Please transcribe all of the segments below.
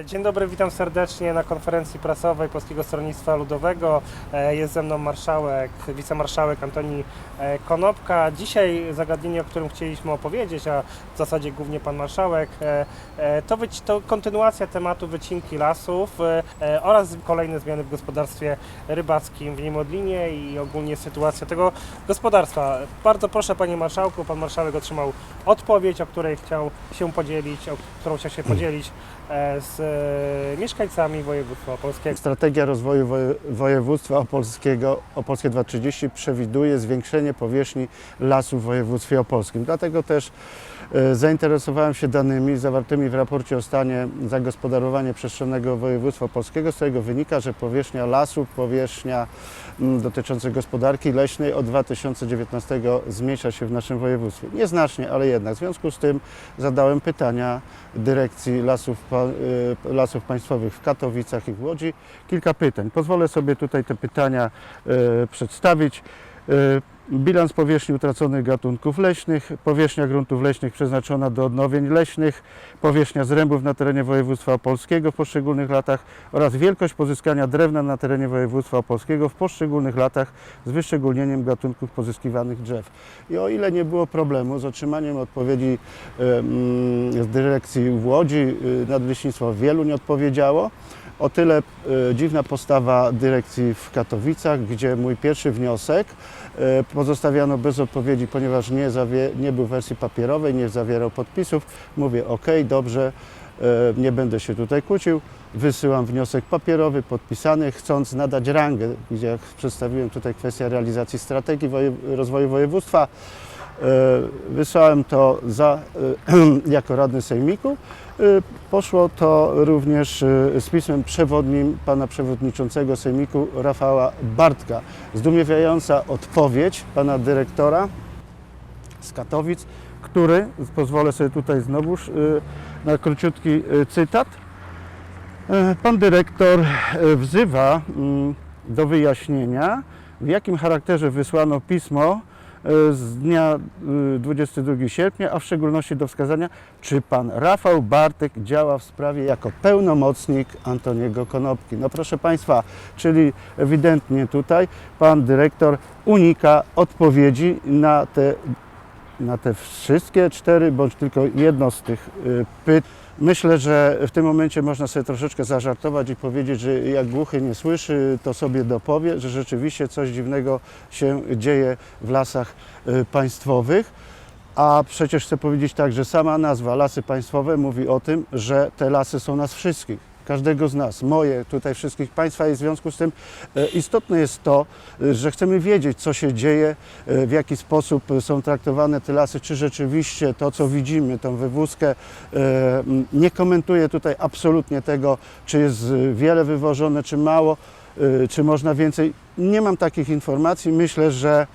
E, Dzień dobry, witam serdecznie na konferencji prasowej Polskiego Stronnictwa Ludowego. E, Jest ze mną marszałek, wicemarszałek Antoni e, Konopka. Dzisiaj zagadnienie, o którym chcieliśmy opowiedzieć, a w zasadzie głównie pan marszałek, to, to kontynuacja tematu wycinki lasów oraz kolejne zmiany w gospodarstwie rybackim w Niemodlinie i ogólnie sytuacja tego gospodarstwa. Bardzo proszę panie marszałku, pan marszałek otrzymał odpowiedź, o której chciał się podzielić, o którą chciał się podzielić z e, mieszkańcami województwa opolskiego. Strategia rozwoju woje- województwa opolskiego, Opolskie 2030 przewiduje zwiększenie powierzchni lasów w województwie opolskim. Dlatego też e, zainteresowałem się danymi zawartymi w raporcie o stanie zagospodarowania przestrzennego województwa opolskiego, z którego wynika, że powierzchnia lasów, powierzchnia mm, dotycząca gospodarki leśnej od 2019 zmniejsza się w naszym województwie. Nieznacznie, ale jednak. W związku z tym zadałem pytania dyrekcji lasów, y, lasów państwowych w Katowicach i w Łodzi. Kilka pytań. Pozwolę sobie tutaj te pytania y, przedstawić. Bilans powierzchni utraconych gatunków leśnych, powierzchnia gruntów leśnych przeznaczona do odnowień leśnych, powierzchnia zrębów na terenie województwa opolskiego w poszczególnych latach oraz wielkość pozyskania drewna na terenie województwa opolskiego w poszczególnych latach z wyszczególnieniem gatunków pozyskiwanych drzew. I o ile nie było problemu z otrzymaniem odpowiedzi z dyrekcji w Łodzi, y, nadleśnictwo wielu nie odpowiedziało, o tyle y, dziwna postawa dyrekcji w Katowicach, gdzie mój pierwszy wniosek y, pozostawiano bez odpowiedzi, ponieważ nie, nie był w wersji papierowej, nie zawierał podpisów. Mówię, ok, dobrze, y, nie będę się tutaj kłócił. Wysyłam wniosek papierowy, podpisany, chcąc nadać rangę, jak przedstawiłem tutaj kwestię realizacji strategii rozwoju województwa. E, Wysłałem to za, e, jako radny sejmiku. E, Poszło to również z pismem przewodnim pana przewodniczącego sejmiku Rafała Bartka. Zdumiewająca odpowiedź pana dyrektora z Katowic, który, pozwolę sobie tutaj znowuż na króciutki cytat. Pan dyrektor wzywa mm, do wyjaśnienia, w jakim charakterze wysłano pismo z dnia y, 22 sierpnia, a w szczególności do wskazania, czy pan Rafał Bartek działa w sprawie jako pełnomocnik Antoniego Konopki. No proszę Państwa, czyli ewidentnie tutaj pan dyrektor unika odpowiedzi na te, na te wszystkie cztery, bądź tylko jedno z tych y, pytań. Myślę, że w tym momencie można sobie troszeczkę zażartować i powiedzieć, że jak głuchy nie słyszy, to sobie dopowie, że rzeczywiście coś dziwnego się dzieje w lasach y, państwowych. A przecież chcę powiedzieć tak, że sama nazwa Lasy Państwowe mówi o tym, że te lasy są nas wszystkich. Każdego z nas, moje, tutaj wszystkich Państwa i w związku z tym e, istotne jest to, e, że chcemy wiedzieć, co się dzieje, e, w jaki sposób są traktowane te lasy, czy rzeczywiście to, co widzimy, tą wywózkę, nie komentuję tutaj absolutnie tego, czy jest wiele wywożone, czy mało, czy można więcej. Nie mam takich informacji. Myślę, że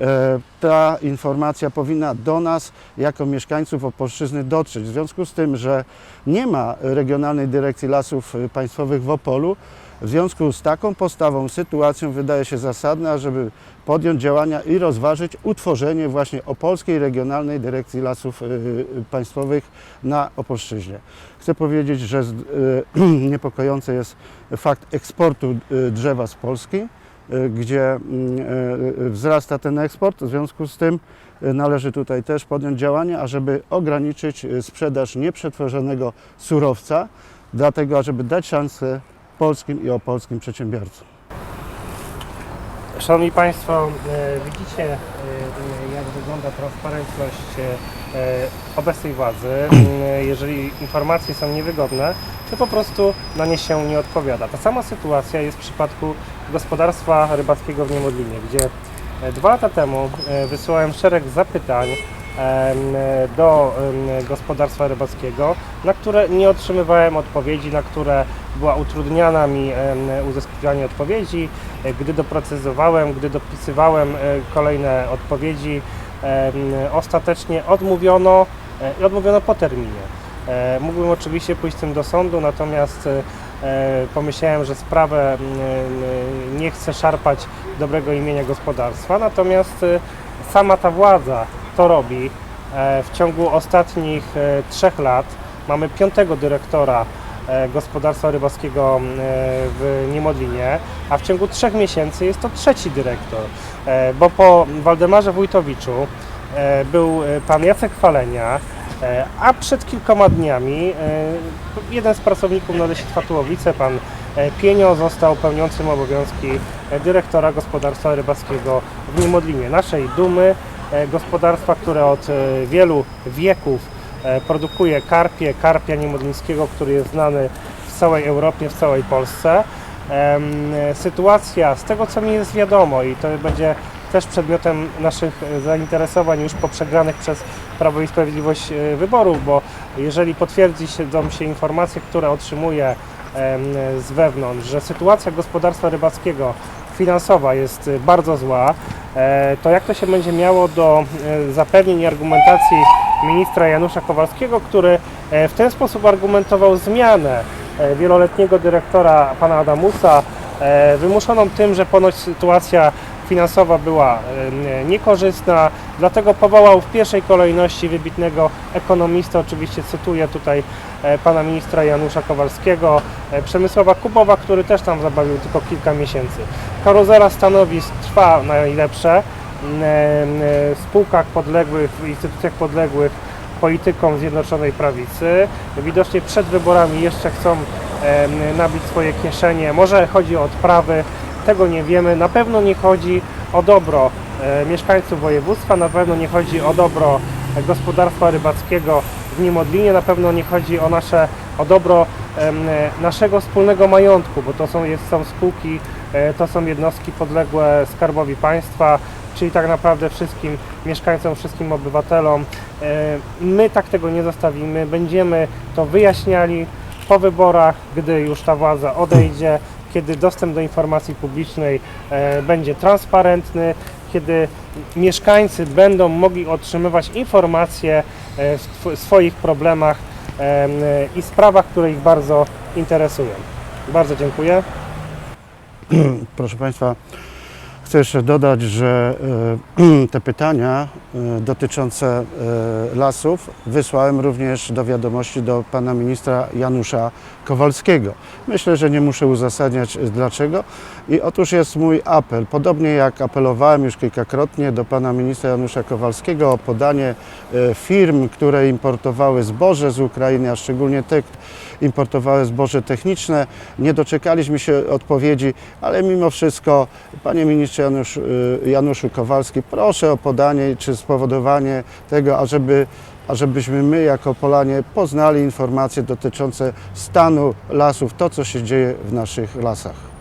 e, ta informacja powinna do nas, jako mieszkańców Opolszczyzny, dotrzeć. W związku z tym, że nie ma Regionalnej Dyrekcji Lasów e, Państwowych w Opolu, w związku z taką postawą, sytuacją wydaje się zasadne, żeby podjąć działania i rozważyć utworzenie właśnie Opolskiej Regionalnej Dyrekcji Lasów e, Państwowych na Opolszczyźnie. Chcę powiedzieć, że niepokojący jest fakt eksportu drzewa z Polski gdzie mm, y, wzrasta ten eksport. W związku z tym y, należy tutaj też podjąć działania, ażeby ograniczyć y, sprzedaż nieprzetworzonego surowca, dlatego ażeby dać szansę polskim i opolskim przedsiębiorcom. Szanowni Państwo, e, widzicie e, jak wygląda transparentność e, obecnej władzy. Jeżeli informacje są niewygodne, to po prostu na nie się nie odpowiada. Ta sama sytuacja jest w przypadku gospodarstwa rybackiego w Niemodlinie, gdzie e, dwa lata temu e, wysyłałem szereg zapytań do gospodarstwa rybackiego, na które nie otrzymywałem odpowiedzi, na które była utrudniana mi uzyskiwanie odpowiedzi. E, Gdy doprecyzowałem, gdy dopisywałem kolejne odpowiedzi, ostatecznie odmówiono i odmówiono po terminie. Mógłbym oczywiście pójść tym do sądu, natomiast pomyślałem, że sprawę m, m, nie chcę szarpać dobrego imienia gospodarstwa, natomiast e, sama ta władza to robi. E, W ciągu ostatnich e, trzech lat mamy piątego dyrektora e, gospodarstwa rybackiego e, w Niemodlinie, a w ciągu trzech miesięcy jest to trzeci dyrektor, e, bo po Waldemarze Wójtowiczu e, był e, pan Jacek Falenia, e, a przed kilkoma dniami e, jeden z pracowników na Lesie Tułowice, pan e, Pienio, został pełniącym obowiązki e, dyrektora gospodarstwa rybackiego w Niemodlinie, naszej dumy, e, gospodarstwa, które od e, wielu wieków e, produkuje karpie, karpia niemodlińskiego, który jest znany w całej Europie, w całej Polsce. E, Sytuacja, z tego co mi jest wiadomo i to będzie też przedmiotem naszych e, zainteresowań już po przegranych przez Prawo i Sprawiedliwość e, wyborów, bo jeżeli potwierdzi się, dą się informacje, które otrzymuję em, z wewnątrz, że sytuacja gospodarstwa rybackiego finansowa jest e, bardzo zła, to jak to się będzie miało do zapewnień i argumentacji ministra Janusza Kowalskiego, który w ten sposób argumentował zmianę wieloletniego dyrektora pana Adamusa, wymuszoną tym, że ponoć sytuacja finansowa była e, niekorzystna, dlatego powołał w pierwszej kolejności wybitnego ekonomistę, oczywiście cytuję tutaj e, pana ministra Janusza Kowalskiego, e, Przemysława Kubowa, który też tam zabawił tylko kilka miesięcy. Karuzela stanowisk trwa najlepsze m, e, w spółkach podległych, w instytucjach podległych politykom Zjednoczonej Prawicy. Widocznie przed wyborami jeszcze chcą nabić swoje kieszenie. Może chodzi o odprawy, tego nie wiemy. Na pewno nie chodzi o dobro e, mieszkańców województwa, na pewno nie chodzi o dobro gospodarstwa rybackiego w Niemodlinie, na pewno nie chodzi o nasze, o dobro e, naszego wspólnego majątku, bo to są, jest, są spółki, e, to są jednostki podległe Skarbowi Państwa, czyli tak naprawdę wszystkim mieszkańcom, wszystkim obywatelom. My tak tego nie zostawimy, będziemy to wyjaśniali po wyborach, gdy już ta władza odejdzie, kiedy dostęp do informacji publicznej e, będzie transparentny, kiedy mieszkańcy będą mogli otrzymywać informacje e, w swoich problemach em, i sprawach, które ich bardzo interesują. Bardzo dziękuję. Proszę Państwa, chcę jeszcze dodać, że e, te pytania dotyczące lasów wysłałem również do wiadomości do pana ministra Janusza Kowalskiego. Myślę, że nie muszę uzasadniać e, dlaczego. I otóż jest mój apel, podobnie jak apelowałem już kilkakrotnie do pana ministra Janusza Kowalskiego o podanie e, firm, które importowały zboże z Ukrainy, a szczególnie te importowały zboże techniczne. Nie doczekaliśmy się odpowiedzi, ale mimo wszystko, panie ministrze Janusz, y, Januszu Kowalski, proszę o podanie czy spowodowanie tego, ażeby, ażebyśmy my jako Polanie poznali informacje dotyczące stanu lasów, to co się dzieje w naszych lasach.